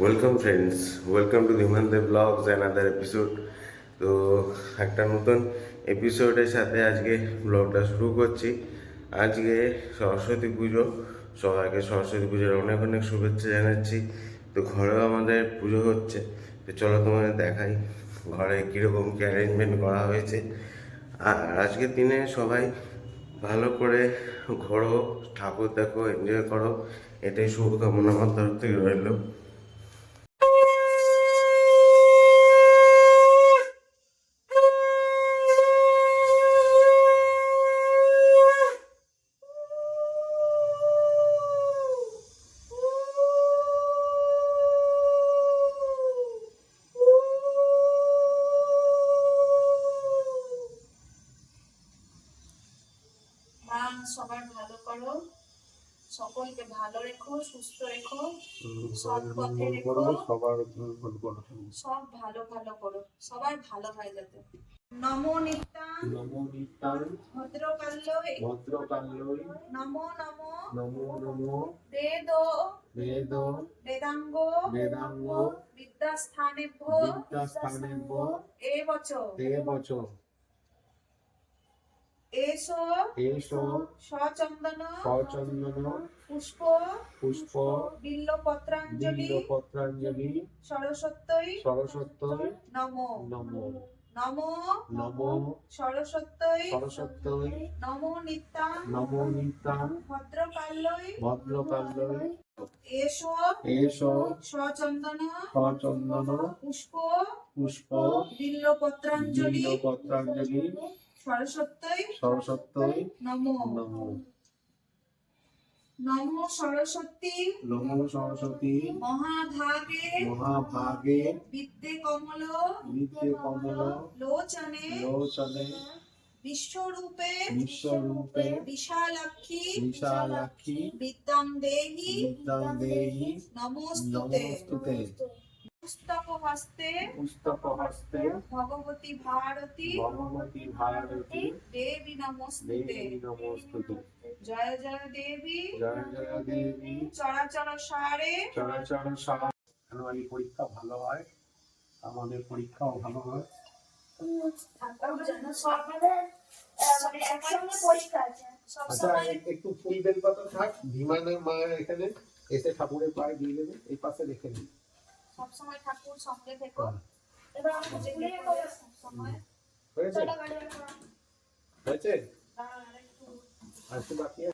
Welcome friends welcome to Dhiman Deb vlogs another episode তো একটা নতুন এপিসোডের সাথে আজকে ব্লগটা শুরু করছি। আজকে সরস্বতী পুজো। সবাইকে সরস্বতী পুজোর অনেক অনেক শুভেচ্ছা জানাচ্ছি। তো ঘরেও আমাদের পুজো হচ্ছে। তো চলো তোমাদের দেখাই ঘরে কীরকম কী অ্যারেঞ্জমেন্ট করা হয়েছে। আর আজকের দিনে সবাই ভালো করে ঘোরো, ঠাকুর দেখো এনজয় করো। এটাই শুভকামনা আমার তরফ থেকে রইল। সবার ভালো করো। সকলকে ভালো রেখো সুস্থ রেখো সৎ পথে রেখো। সবার মঙ্গল করো সব ভালো ভালো করো সবার ভালো হয় যাতে। নমো নিত্যাং নমো নিত্যাং ভদ্রকাল্যই ভদ্রকাল্যই নমো নমো নমো নমো বেদ বেদ বেদাঙ্গ বেদাঙ্গ বিদ্যাস্থানেভ্য বিদ্যাস্থানেভ্য এবচ দেবচ এসো এসো সচন্দন সচন্দন পুষ্প পুষ্প বিল্লপত্রাঞ্জলি বিল্লপত্রাঞ্জলি সরস্বত্যই সরস্বত্যই নমো নমো নমো নমো সরস্বত্যই সরস্বত্যই নমো নিত্যাং নমো নিত্যাং ভদ্রকাল্যই ভদ্রকাল্যই এসো এসো সচন্দন সচন্দন পুষ্প পুষ্প বিল্লপত্রাঞ্জলি বিল্লপত্রাঞ্জলি সরস্বত্যই সরস্বত্যই নমো। নমো। নমো সরস্বতী। নমো সরস্বতী। মহাভাগে মহাভাগে বিদ্যে কমল। নিত্য কমল। লোচনে লোচনে বিশ্বরূপে বিশ্বরূপে বিশালাক্ষী বিশালাক্ষী বিদ্যাং দেহি বিদ্যাং দেহি নমস্তুতে। নমস্তুতে। পুস্তক হস্তে পুস্তক হস্তে ভগবতী ভারতী ভগবতী ভারতী দেবী নমস্তুতে। দেবী নমস্তুতে। জয় জয় দেবী। জয় জয় দেবী। চরাচর সারে। চরাচর সারা। জানুয়ারি পরীক্ষা ভালো হয়। আমাদের পরীক্ষাও ভালো হয়। আচ্ছা সবসময় একটু ফুল বেলপাতা থাক। বিমানের মা এখানে এসে ঠাকুরের পায়ে দিয়ে দেবে। এই পাশে রেখে দিই। সবসময় ঠাকুর সঙ্গে থেকো। সবসময়। হয়েছে? হয়েছে? আর একটু বাকি আছে?